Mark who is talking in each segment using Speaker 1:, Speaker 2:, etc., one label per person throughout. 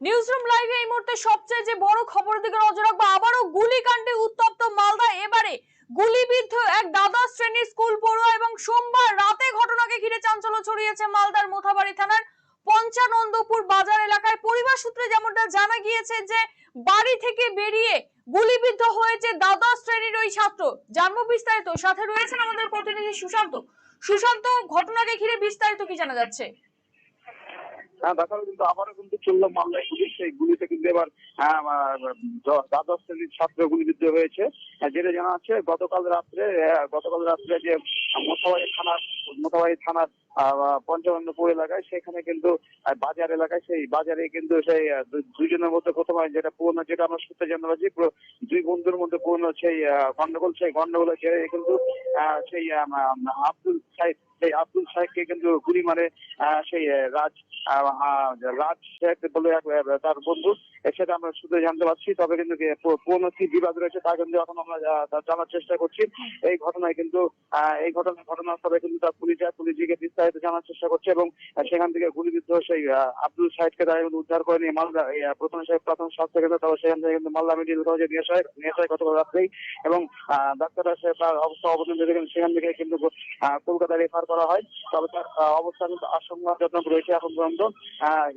Speaker 1: Newsroom লাইভে এই মুহূর্তে সবচেয়ে যে বড় খবরের দিকে নজর রাখব, আবারও গুলিকাণ্ডে উত্তপ্ত মালদা। এবারে গুলিবিদ্ধ এক দ্বাদশ শ্রেণির স্কুল পড়ুয়া এবং সোমবার রাতে ঘটনাকে ঘিরে চাঞ্চল্য ছড়িয়েছে মালদার মোথাবাড়ি থানার পঞ্চানন্দপুর বাজার এলাকায়। পরিবার সূত্রে যেমনটা জানা গিয়েছে যে, বাড়ি থেকে বেরিয়ে গুলিবিদ্ধ হয়েছে দ্বাদশ শ্রেণির ওই ছাত্র। জানব বিস্তারিত। সাথে রয়েছেন আমাদের প্রতিনিধি সুশান্ত। সুশান্ত, ঘটনাকে ঘিরে বিস্তারিত কি জানা যাচ্ছে?
Speaker 2: হ্যাঁ দেখা কিন্তু আবারও কিন্তু চলল মামলায় গুলি সেই গুলিতে কিন্তু এবার দ- দ্বাদশ শ্রেণির ছাত্র গুলিবিদ্ধ হয়েছে। যেটা জানা আছে গতকাল রাত্রে গতকাল রাত্রে যে মোথাবাড়ি থানার মোথাবাড়ি থানার আহ, এলাকায়। সেখানে কিন্তু বাজার এলাকায় সেই বাজারে কিন্তু সেই আহ, দু- দুইজনের মধ্যে প্রথমে যেটা পুরনো যেটা আমরা সূত্রে জানতে পারছি দুই বন্ধুর মধ্যে পুরনো সেই গন্ডগোল সেই গন্ডগোলের জেরে কিন্তু সেই আব্দুল সাহেব সেই আব্দুল সাহেবকে কিন্তু গুলি মারে সেই রাজ রাজ শেখ বলে তার বন্ধু। সেটা আমরা শুধু জানতে পারছি তবে কিন্তু কি পু- পুরনো কি বিবাদ রয়েছে তা কিন্তু এখন আমরা জানার চেষ্টা করছি। এই ঘটনায় কিন্তু এই ঘটনা ঘটনাস্থলে কিন্তু তার পুলিশ যায় পুলিশকে বিস্তারিত জানার চেষ্টা করছে এবং সেখান থেকে গুলিবিদ্ধ সেই আব্দুল সাহেবকে তারা কিন্তু উদ্ধার করে নিয়ে মালদা প্রথম সাহেব প্রাথম স্বাস্থ্য কেন্দ্র তবে সেখান থেকে কিন্তু মালদা মেডিকেল কলেজে নিয়ে আসা নিয়ে আসা গতকাল রাত্রেই এবং ডাক্তাররা সে তার অবস্থা অবনতি দেখেন সেখান থেকে কিন্তু কলকাতা রেফার করা হয়, তবে তার অবস্থা কিন্তু আশঙ্কাজনক রয়েছে এখন পর্যন্ত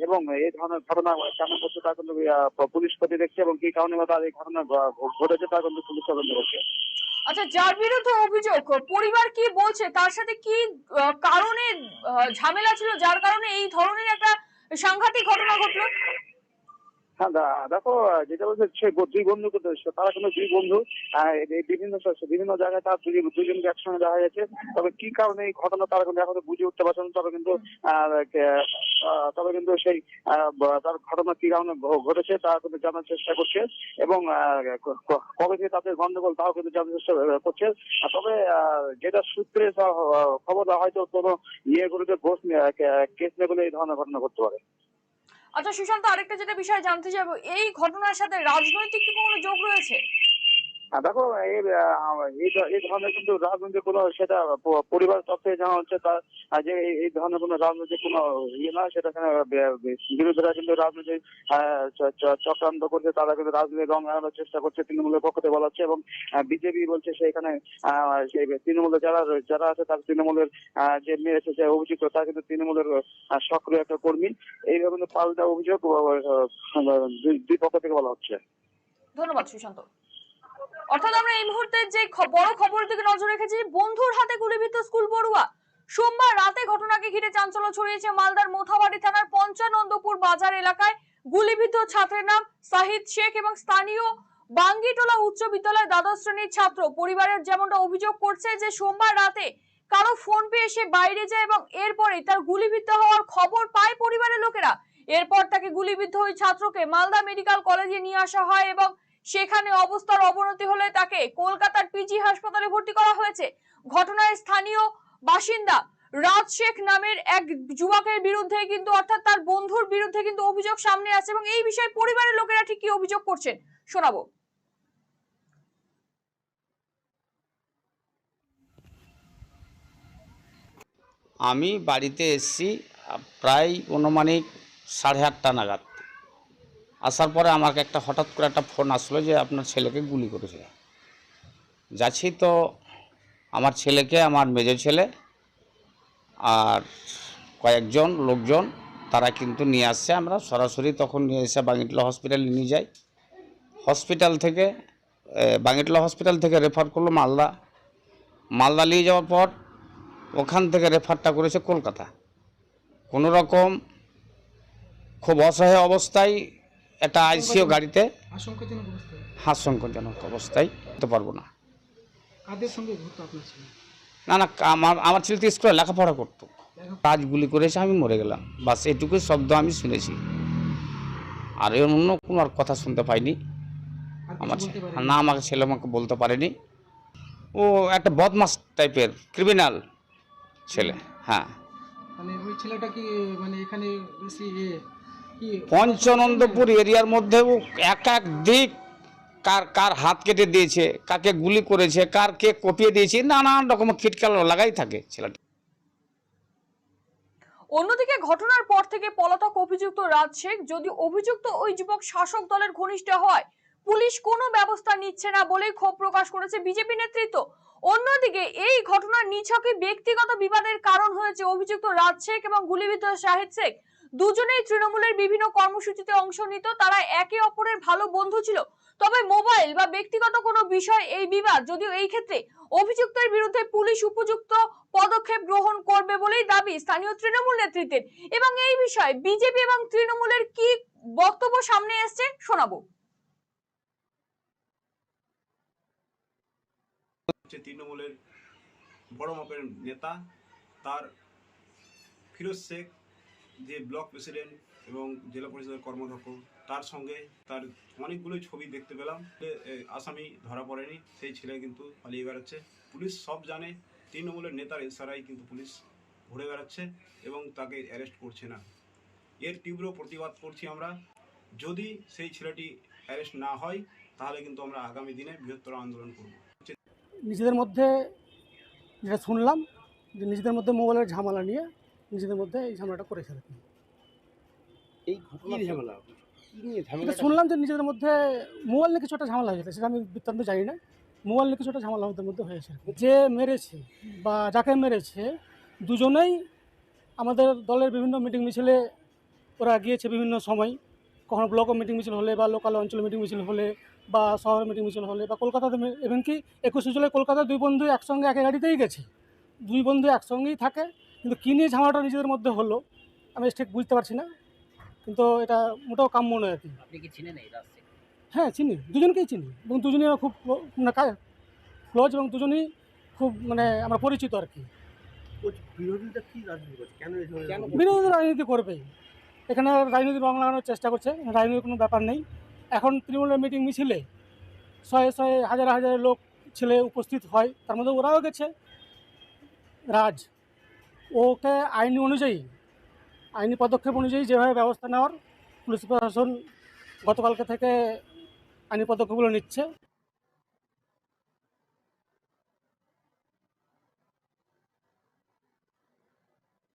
Speaker 2: এবং এই ধরনের ঘটনা কেমন করছে তা কিন্তু পুলিশ ক্ষতি দেখছে এবং কি কারণে বা তার এই ঘটনা ঘটেছে তা কিন্তু পুলিশ তদন্ত করছে।
Speaker 1: আচ্ছা যার বিরুদ্ধে অভিযোগ, পরিবার কি বলছে? তার সাথে কি কারণে ঝামেলা ছিল? যার কারণে এই ধরনের একটা সাংঘাতিক ঘটনা ঘটলো?
Speaker 2: দেখো, যেটা বলছে সে দুই বন্ধু তারা কিন্তু দুই বন্ধু বিভিন্ন বিভিন্ন জায়গায় তার দুই দুজনকে একসঙ্গে দেখা গেছে। তবে কি কারণে এই ঘটনা তারা কিন্তু এখনও বুঝে উঠতে পারছে না, তবে কিন্তু তবে কিন্তু সেই তার ঘটনা কি কারণে ঘটেছে তা কিন্তু জানার চেষ্টা করছে। এবং কবে থেকে তাদের গন্ডগোল তাও কিন্তু জানার চেষ্টা করছে। তবে যেটা সূত্রে খবর হয়তো কোনো ইয়ে গুলোতে ঘোষ কেস বলে এই ধরনের ঘটনা ঘটতে পারে।
Speaker 1: আচ্ছা সুশান্ত, আরেকটা যেটা বিষয় জানতে চাইব, এই ঘটনার সাথে রাজনৈতিক কি কোনো যোগ রয়েছে?
Speaker 2: দেখো এই এই ধরনের কিন্তু রাজনৈতিক কোনো সেটা পরিবার তত্ত্বে জানা হচ্ছে তার যে এই- ধরনের কোনো রাজনৈতিক কোনো ইয়ে না সেটা বিরোধীরা কিন্তু রাজনৈতিক চক্রান্ত করছে তারা কিন্তু রাজনীতি রং লাগানোর চেষ্টা করছে তৃণমূলের পক্ষ থেকে বলা হচ্ছে এবং বিজেপি বলছে সেখানে আহ, তৃণমূলের যারা যারা আছে তার তৃণমূলের যে মেরেছে যে অভিযুক্ত তারা কিন্তু তৃণমূলের সক্রিয় একটা কর্মী। এইভাবে কিন্তু পাল্টা অভিযোগ দুই পক্ষ থেকে বলা হচ্ছে।
Speaker 1: ধন্যবাদ সুশান্ত। অর্থাৎ আমরা এই মুহূর্তে যে বড় খবরের দিকে নজর রেখেছি, বন্ধুর হাতে গুলিবিদ্ধ স্কুল পড়ুয়া সোমবার রাতে ঘটনাকে ঘিরে চাঞ্চল্য ছড়িয়েছে মালদার মোথাবাড়ি থানার পঞ্চানন্দপুর বাজার এলাকায় গুলিবিদ্ধ ছাত্রের নাম সাহিদ শেখ এবং স্থানীয় বাঙ্গিটোলা উচ্চ বিদ্যালয় দ্বাদশ শ্রেণির ছাত্র। পরিবারের যেমনটা অভিযোগ করছে যে সোমবার রাতে কারও ফোন পেয়ে সে বাইরে যায় এবং এরপরে তার গুলিবিদ্ধ হওয়ার খবর পায় পরিবারের লোকেরা। এরপর তাকে গুলিবিদ্ধ ওই ছাত্রকে মালদা মেডিকেল কলেজে নিয়ে আসা হয় এবং সেখানে অবস্থার অবনতি হলে তাকে কলকাতার পিজি হাসপাতালে ভর্তি করা হয়েছে। ঘটনায় স্থানীয় বাসিন্দা রাজ শেখ নামের এক যুবকের বিরুদ্ধে কিন্তু, অর্থাৎ তার বন্ধুর বিরুদ্ধে কিন্তু অভিযোগ সামনে আসছে এবং এই বিষয়ে পরিবারের লোকেরা ঠিক কি অভিযোগ করছেন শোনাবো।
Speaker 3: আমি বাড়িতে এসেছি প্রায় অনুমানিক সাড়ে আটটা নাগাদ। আসার পরে আমাকে একটা হঠাৎ করে একটা ফোন আসলো যে আপনার ছেলেকে গুলি করেছে। যাচ্ছি তো আমার ছেলেকে, আমার মেজো ছেলে আর কয়েকজন লোকজন, তারা কিন্তু নিয়ে আসছে। আমরা সরাসরি তখন নিয়ে এসে বাঙিটলা হসপিটালে নিয়ে যাই। হসপিটাল থেকে বাঙিটলা হসপিটাল থেকে রেফার করল মালদা। মালদা নিয়ে যাওয়ার পর ওখান থেকে রেফারটা করেছে কলকাতা। কোনো রকম খুব অসহায় অবস্থায় একটা আইসিও গাড়িতে হাস্যঙ্কজনক অবস্থায়? হতে পারব না। না না আমার আমার ছেলে তো স্কুলে লেখাপড়া করতো। কাজ গুলি করেছে আমি মরে গেলাম। বাস এটুকুই শব্দ আমি শুনেছি। আর এর অন্য কোনো আর কথা শুনতে পাইনি। আমার না আমাকে ছেলে আমাকে বলতে পারেনি। ও একটা বদমাস টাইপের ক্রিমিনাল ছেলে। হ্যাঁ।
Speaker 4: মানে ওই ছেলেটা কি মানে এখানে বেশি
Speaker 3: পঞ্চনন্দপুর এরিয়ার মধ্যেও এক এক দিক কার কার হাত কেটে দিয়েছে, কাকে গুলি করেছে কার কে কপিয়ে দিয়েছে, নানান রকম খিটকাল লাগাই থাকে ছেলেটা।
Speaker 1: অন্যদিকে ঘটনার পর থেকে পলাতক অভিযুক্ত রাজ শেখ, যদি অভিযুক্ত ওই যুবক শাসক দলের ঘনিষ্ঠ হয়, পুলিশ কোনো ব্যবস্থা নিচ্ছে না বলেই ক্ষোভ প্রকাশ করেছে বিজেপি নেতৃত্ব। অন্যদিকে এই ঘটনার নিছকে ব্যক্তিগত বিবাদের কারণ হয়েছে অভিযুক্ত রাজ শেখ এবং গুলিবিদ্ধ শাহিদ শেখ। দুজনেই তৃণমূলের বিভিন্ন কর্মসূচিতে অংশ নিত, তারা একে অপরের ভালো বন্ধু ছিল। তবে মোবাইল বা ব্যক্তিগত কোনো বিষয় এই বিবাদ, যদিও এই ক্ষেত্রে অভিযুক্তের বিরুদ্ধে পুলিশ উপযুক্ত পদক্ষেপ গ্রহণ করবে বলেই দাবি স্থানীয় তৃণমূল নেতৃত্বের। এবং এই বিষয়ে বিজেপি এবং তৃণমূলের কি বক্তব্য সামনে এসছে শোনাবো।
Speaker 5: তৃণমূলের বড় মাপের নেতা, তার ফিরোজ শেখ যে ব্লক প্রেসিডেন্ট এবং জেলা পরিষদের কর্মদক্ষ তার সঙ্গে তার অনেকগুলো ছবি দেখতে পেলাম। আসামি ধরা পড়েনি, সেই ছেলে কিন্তু পালিয়ে বেড়াচ্ছে। পুলিশ সব জানে, তৃণমূলের নেতার ইশারাই কিন্তু পুলিশ ঘুরে বেড়াচ্ছে এবং তাকে অ্যারেস্ট করছে না। এর তীব্র প্রতিবাদ করছি আমরা। যদি সেই ছেলেটি অ্যারেস্ট না হয়, তাহলে কিন্তু আমরা আগামী দিনে বৃহত্তর আন্দোলন করব।
Speaker 4: নিজেদের মধ্যে যেটা শুনলাম, যে নিজেদের মধ্যে মোবাইলের ঝামেলা নিয়ে নিজেদের মধ্যে এই ঝামেলাটা করেছে আর কি
Speaker 6: এই ঘটনা ঝামেলা? কি নিয়ে
Speaker 4: এটা শুনলাম যে নিজেদের মধ্যে মোবাইল নিয়ে কিছু একটা ঝামেলা হয়েছে সেটা আমি বৃত্তান্ত জানি না। মোবাইল নিয়ে কিছু একটা ঝামেলা ওদের মধ্যে হয়েছে আর কি। যে মেরেছে বা যাকে মেরেছে দুজনেই আমাদের দলের বিভিন্ন মিটিং মিছিলে ওরা গিয়েছে বিভিন্ন সময়। কখনো ব্লক মিটিং মিছিল হলে বা লোকাল অঞ্চল মিটিং মিছিল হলে বা শহরের মিটিং মিছিল হলে বা কলকাতাতে এমনকি একুশে জুলাই কলকাতায় দুই বন্ধু একসঙ্গে একে গাড়িতেই গেছে। দুই বন্ধু একসঙ্গেই থাকে। কিন্তু কী নিয়ে ঝামেলাটা নিজেদের মধ্যে হলো আমি ঠিক বুঝতে পারছি না কিন্তু এটা মোটেও কাম্য নয় আর কি।
Speaker 6: আপনি কি চিনেন এই রাজ শেখ?
Speaker 4: হ্যাঁ চিনি দুজনকেই চিনি এবং দুজনেই খুব মানে ক্লোজ এবং দুজনেই খুব মানে আমরা পরিচিত আর কি।
Speaker 6: রাজনীতি করছে?
Speaker 3: কেন?
Speaker 4: বিরোধী রাজনীতি? করবেই। এখানে রাজনীতি রং লাগানোর চেষ্টা করছে রাজনীতির কোনো ব্যাপার নেই। এখন তৃণমূলের মিটিং মিছিলে শয়ে শয়ে হাজার হাজার লোক ছেলে উপস্থিত হয় তার মধ্যে ওরাও গেছে। রাজ ওকে আইন অনুযায়ী, আইনি পদক্ষেপ অনুযায়ী যেভাবে ব্যবস্থা নেওয়ার পুলিশ প্রশাসন গতকালকে থেকে আইনি পদক্ষেপগুলো নিচ্ছে।